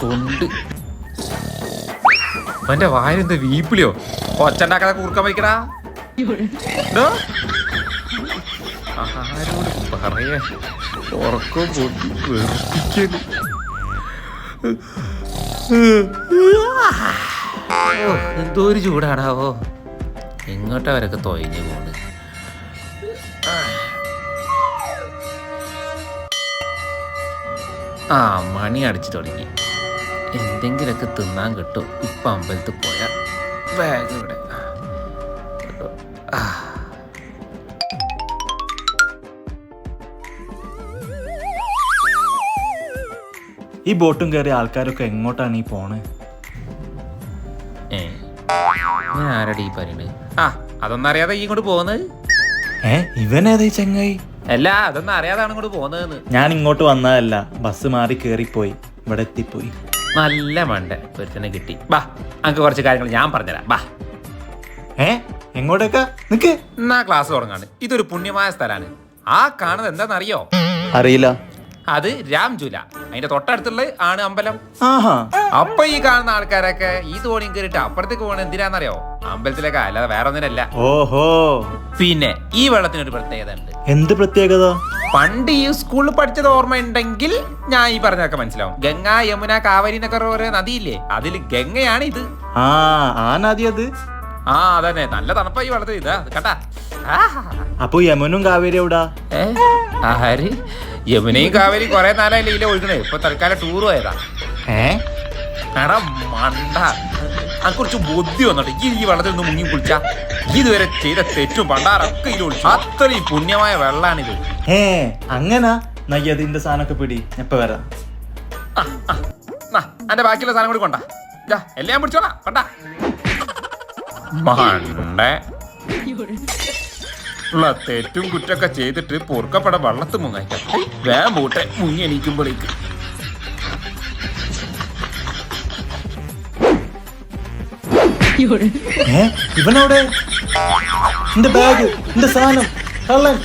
കൊണ്ട് അവന്റെ വായിലെന്താ വീപ്പിളിയോ? ഒച്ചണ്ടാക്കാതെ കൂർക്കം വയ്ക്കടാ. ആരോട് പറയാ? ഉറക്കം എന്തോ ഒരു ചൂടാടാവോ എങ്ങോട്ടാ അവരൊക്കെ തൊയഞ്ഞു പോണ്. ആ മണി അടിച്ചു തുടങ്ങി. എന്തെങ്കിലുമൊക്കെ തിന്നാൻ കിട്ടും. ഇപ്പം അമ്പലത്തിൽ പോയാൽ ബാഗ് ഇവിടെ. ആ. ഈ ബോട്ടും കയറിയ ആൾക്കാരൊക്കെ എങ്ങോട്ടാണ് ഈ പോണേ? ഏ. ഞാൻ ആരടി ഈ പറയുന്നത് ആ അതൊന്നും അറിയാതെ ഈ ഇങ്ങോട്ട് പോകുന്നത് ഏ ഇവനേതാ ഈ ചെങ്ങായി? അല്ല അതൊന്നും അറിയാതാണ് ഇങ്ങോട്ട് പോകുന്നതെന്ന് ഞാൻ ഇങ്ങോട്ട് വന്നതല്ല ബസ് മാറി കേറിപ്പോയി ഇവിടെ എത്തിപ്പോയി. നല്ല മണ്ട ഒരുത്തനെ കിട്ടി. ബാ അങ്ങ് കുറച്ച് കാര്യങ്ങൾ ഞാൻ പറഞ്ഞുതരാം. ബാ. ഏ എങ്ങോട്ടേക്കാ? നിക്ക്. എന്നാ ക്ലാസ് തുടങ്ങാണ്. ഇതൊരു പുണ്യമായ സ്ഥലമാണ്. ആ കാണുന്നത് എന്താണെന്നറിയോ? അറിയില്ല. അത് രാംജുല. അതിന്റെ തൊട്ടടുത്തുള്ള ആണ് അമ്പലം ആഹാ. അപ്പൊ ഈ കാണുന്ന ആൾക്കാരൊക്കെ ഈ തോണിയും കയറിട്ട് അപ്പുറത്തേക്ക് പോകണ എന്തിനാന്നറിയോ? അമ്പലത്തിലേക്കാ അല്ലാതെ വേറെ ഒന്നിനല്ല ഓഹോ. പിന്നെ ഈ വെള്ളത്തിനൊരു പ്രത്യേകത ഉണ്ട്. എന്ത് പ്രത്യേകത? പണ്ട് ഈ സ്കൂളിൽ പഠിച്ചത് ഓർമ്മയുണ്ടെങ്കിൽ ഞാൻ ഈ പറഞ്ഞതൊക്കെ മനസ്സിലാവും. ഗംഗ യമുന കാവേരി എന്നൊക്കെ ഓരോ നദിയില്ലേ? അതിൽ ഗംഗയാണ് ഇത്. ആ ആ നദി അത്? ആ അതന്നെ. നല്ല തണുപ്പാ ഈ വെള്ളത്തിൽ. ഇതാ കേട്ടാ. അപ്പൊ യമുനും കാവേരി എവിടാ? ആഹാരി യമുനയും കാവേരി കൊറേ നാളായില്ലേ ഇല്ല ഒഴുകണേ. ഇപ്പൊ തൽക്കാലം ടൂർ പോയതാ. ഏ? എടാ മണ്ട. ആ കുറച്ച് ബുദ്ധി വന്നിട്ട് ഈ ഈ വെള്ളത്തിൽ നിന്ന് മുങ്ങി കുളിച്ച. ഇതുവരെ ചെയ്ത തെറ്റും പണ്ടാറൊക്കെ ഇതിൽ ഒളിച്ചു. അത്രയും പുണ്യമായ വെള്ളാണിത്. ഏ അങ്ങനാ? നയ്യ അതിന്റെ സാധനമൊക്കെ പിടി. എപ്പ വരാം. അന്റെ ബാക്കിയുള്ള സാധനം കൂടി കൊണ്ടാ. എല്ലാം ഞാൻ പിടിച്ചോളാം. കൊണ്ടാ. മണ്ടേ. ഉള്ള തെറ്റും കുറ്റൊക്കെ ചെയ്തിട്ട് പൊറുക്കപ്പെട വെള്ളത്ത് മുങ്ങായിക്കാം വേം പോട്ടെ. മുങ്ങി എണീക്കുമ്പോഴേക്ക്. ഏ? ഇവനവിടെ? എന്റെ ബാഗ് എന്റെ സാധനം. കള്ളൻ